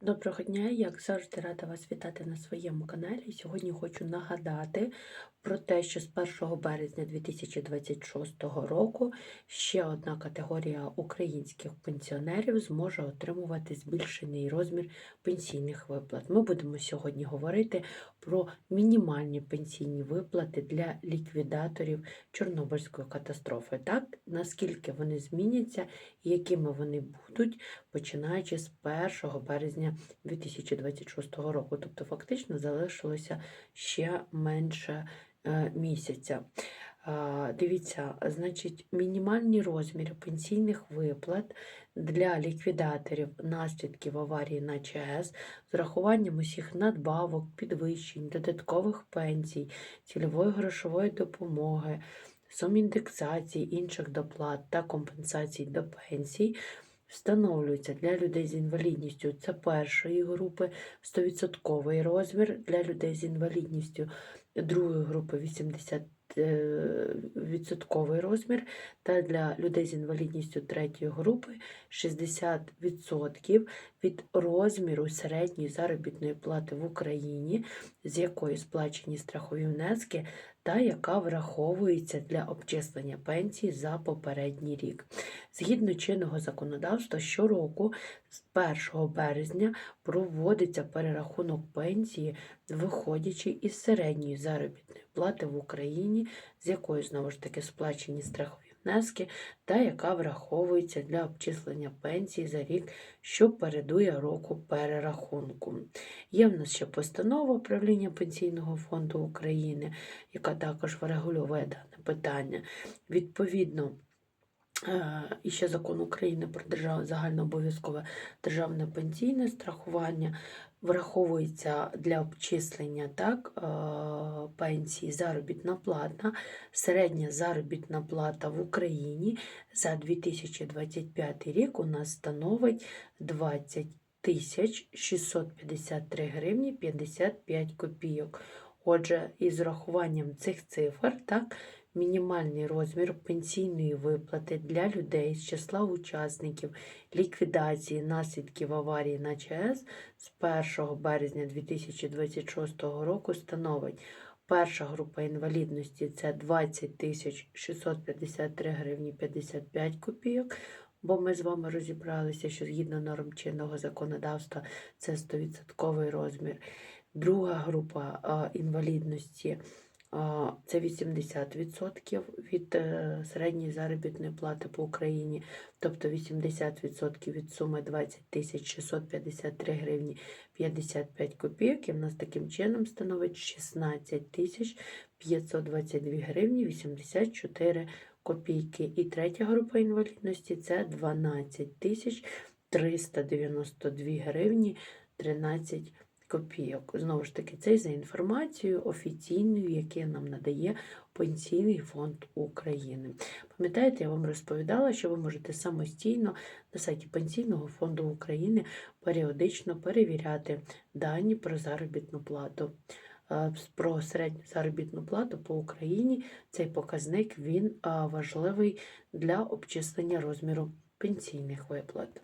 Доброго дня, як завжди рада вас вітати на своєму каналі. Сьогодні хочу нагадати про те, що з 1 березня 2026 року ще одна категорія українських пенсіонерів зможе отримувати збільшений розмір пенсійних виплат. Ми будемо сьогодні говорити про мінімальні пенсійні виплати для ліквідаторів Чорнобильської катастрофи. Так, наскільки вони зміняться і якими вони будуть, починаючи з 1 березня 2026 року. Тобто, фактично залишилося ще менше е, місяця. Дивіться, значить, мінімальні розміри пенсійних виплат для ліквідаторів наслідків аварії на ЧАЕС з урахуванням усіх надбавок, підвищень, додаткових пенсій, цільової грошової допомоги, сум індексації інших доплат та компенсацій до пенсій встановлюється для людей з інвалідністю. Це першої групи 100% розмір, для людей з інвалідністю другої групи 80 е, відсотковий розмір, та для людей з інвалідністю третьої групи 60% від розміру середньої заробітної плати в Україні, з якої сплачені страхові внески, та яка враховується для обчислення пенсії за попередній рік. Згідно чинного законодавства, щороку з 1 березня проводиться перерахунок пенсії, виходячи із середньої заробітної плати в Україні, з якої знову ж таки сплачені страхові внески, та яка враховується для обчислення пенсії за рік, що передує року перерахунку. Є в нас ще постанова правління Пенсійного фонду України, яка також врегульовує дане питання. Відповідно, І ще закон України про держав... загальнообов'язкове державне пенсійне страхування враховується для обчислення так, е, пенсії заробітна плата, середня заробітна плата в Україні за 2025 рік у нас становить 20 тисяч 653 гривні 55 копійок. Отже, із рахуванням цих цифр, так, мінімальний розмір пенсійної виплати для людей з числа учасників ліквідації наслідків аварії на ЧАЕС з 1 березня 2026 року становить перша група інвалідності це 20 тисяч 653 гривні 55 копійок. Бо ми з вами розібралися, що згідно норм чинного законодавства це 100% розмір. Друга група а, інвалідності це 80% від е, середньої заробітної плати по Україні, тобто 80% від суми 20 тисяч 653 гривні 55 копійок, і в нас таким чином становить 16 тисяч 522 гривні 84 копійки. І третя група інвалідності це 12 тисяч 392 гривні 13 копійок. Знову ж таки, це за інформацією офіційною, яку нам надає Пенсійний фонд України. Пам'ятаєте, я вам розповідала, що ви можете самостійно на сайті Пенсійного фонду України періодично перевіряти дані про заробітну плату. Е, Про середню заробітну плату по Україні цей показник він важливий для обчислення розміру пенсійних виплат.